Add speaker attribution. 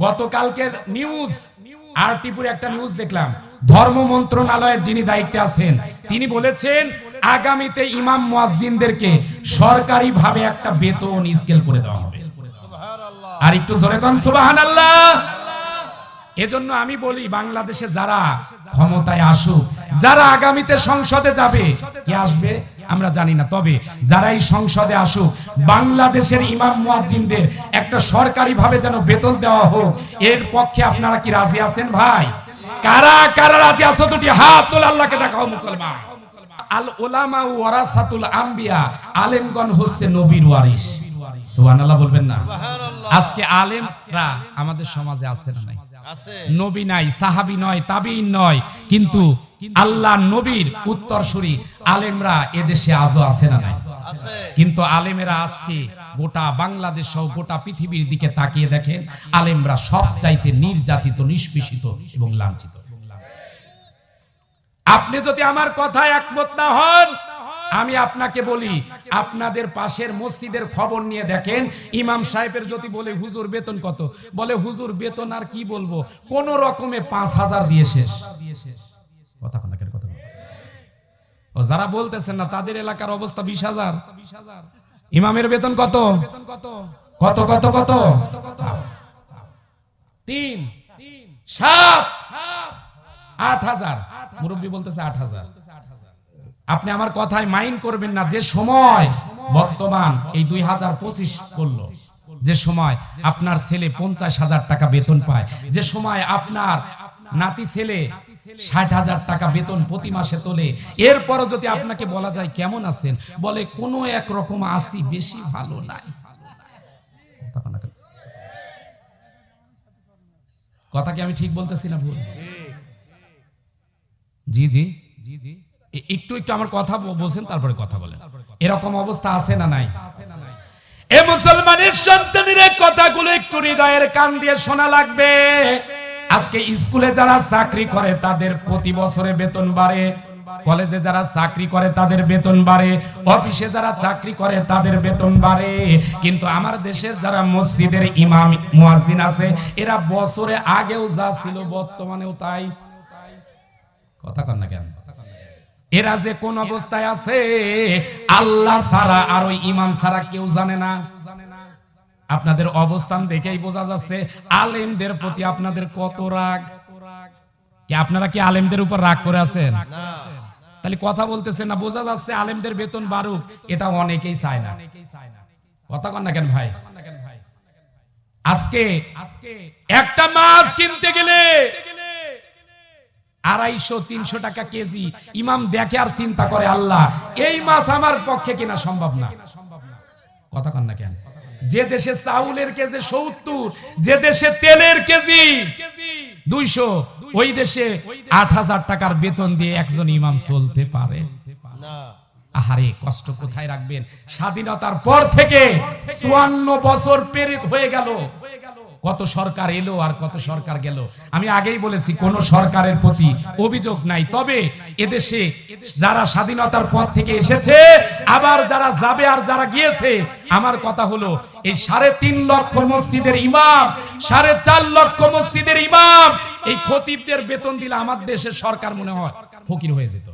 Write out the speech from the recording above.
Speaker 1: গতকালকের নিউজ আর টিপুর একটা নিউজ দেখলাম। ধর্ম মন্ত্রণালয়ের যিনি দায়িত্বে আছেন তিনি বলেছেন আগামীতে ইমাম মুয়াজ্জিনদেরকে সরকারি ভাবে একটা বেতন স্কেল করে দেওয়া হবে। আর একটু জোরে কন সুবহানাল্লাহ। এজন্য আমি বলি বাংলাদেশে যারা ক্ষমতায় আসুক যারা আগামীতে সংসদে যাবে কে আসবে? আমরা জানি না। তবে যারা এই সংসদে আসুক বাংলাদেশের ইমাম মুয়াজ্জিনদের একটা সরকারি ভাবে যেন বেতন দেওয়া হোক এর পক্ষে আপনারা কি রাজি আছেন ভাই? কারা কারা রাজি আছো দুটি হাত তোল আল্লাহকে দেখাও মুসলমান। আল ওলামা ওয়ারাসাতুল আম্বিয়া আলেমগণ হচ্ছে নবীর ওয়ারিস সুবহানাল্লাহ বলবেন না? আজকে আলেমরা আমাদের সমাজে আছে না নাই? নবী নাই সাহাবি নয় তাবিন নয় কিন্তু আল্লাহ নবীর উত্তরসূরি আলেমরা এদেশে আজও আছে না নাই? কিন্তু আলেমেরা আজকে গোটা বাংলাদেশ সহ গোটা পৃথিবীর দিকে তাকিয়ে দেখেন? আলেমরা সব চাইতে নির্যাতিত নিষ্পেষিত এবং লাঞ্ছিত। আপনি যদি আমার কথায় একমত না হন আমি আপনাকে বলি আপনাদের পাশের মসজিদের খবর নিয়ে দেখেন ইমাম সাহেবের যদি বলে হুজুর বেতন কত? বলে হুজুর বেতন আর কি বলব? কোন রকমে পাঁচ হাজার দিয়ে শেষ। কথা কথা। ও যারা বলতেছেন না, তাদের এলাকার অবস্থা বিশ হাজার। ইমামের বেতন কত? কত কত কত? তিন। সাত। আট হাজার। মুরব্বী বলতেছে আট হাজার। আপনি আমার কথায় মাইন্ড করবেন না, যে সময় বর্তমান এই দুই হাজার পঁচিশ করল, যে সময় আপনার ছেলে পঞ্চাশ হাজার টাকা বেতন পায়, যে সময় আপনার নাতি ছেলে ষাট হাজার টাকা বেতন প্রতি মাসে তোলে। এরপরও যদি আপনাকে বলা যায়, কেমন আছেন? বলে, কোনো এক রকম আসি, বেশি ভালো নাই। কথা কি আমি ঠিক বলতেছি না ভুল? জি জি। জি জি একটু একটু আমার কথা ব- বোঝেন, তারপরে কথা বলেন। এরকম অবস্থা আছে না নাই? এ মুসলমানের সন্তানের কথাগুলো একটু হৃদয়ের কান দিয়ে শোনা লাগবে। আজকে স্কুলে যারা চাকরি করে, তাদের প্রতি বছরে বেতন বাড়ে। কলেজে যারা চাকরি করে, তাদের বেতন বাড়ে। অফিসে যারা চাকরি করে, তাদের বেতন বাড়ে। কিন্তু আমার দেশের যারা মসজিদের ইমাম, মুয়াজ্জিন আছে, এরা বছরে আগেও যা ছিল, বর্তমানেও তাই। কথা কন না কেন? এরা যে কোন অবস্থায় আছে, আল্লাহ ছাড়া আর ওই ইমাম ছাড়া কেউ জানে না। আপনাদের অবস্থান দেখেই বোঝা যাচ্ছে আলেমদের প্রতি আপনাদের কত রাগ। কি আপনারা কি আলেমদের উপর রাগ করে আছেন? তাহলে কথা বলতেছে না বোঝা যাচ্ছে আলেমদের বেতন বাড়ুক এটা অনেকেই চায় না। কথা কন না কেন ভাই? আজকে একটা মাছ কিনতে গেলে আড়াইশো তিনশো টাকা কেজি ইমাম দেখে আর চিন্তা করে আল্লাহ এই মাছ আমার পক্ষে কিনা সম্ভব না। কথা কন না কেন? যে দেশে চাউলের কেজি সত্তর যে দেশে তেলের কেজি দুইশো ওই দেশে আট হাজার টাকার বেতন দিয়ে একজন ইমাম চলতে পারে। আহারে কষ্ট কোথায় রাখবেন? স্বাধীনতার পর থেকে চুয়ান্ন বছর পেরে হয়ে গেল। কত সরকার এলো আর কত সরকার গেল। আমি আগেই বলেছি, কোন সরকারের প্রতি অভিযোগ নাই। তবে এদেশে যারা স্বাধীনতার পর থেকে এসেছে, আবার যারা যাবে আর যারা গিয়েছে, আমার কথা হলো, এই সাড়ে তিন লক্ষ মসজিদের ইমাম, সাড়ে চার লক্ষ মসজিদের ইমাম, এই খতিবদের বেতন দিলে আমার দেশের সরকার মনে হয় ফকির হয়ে যেত।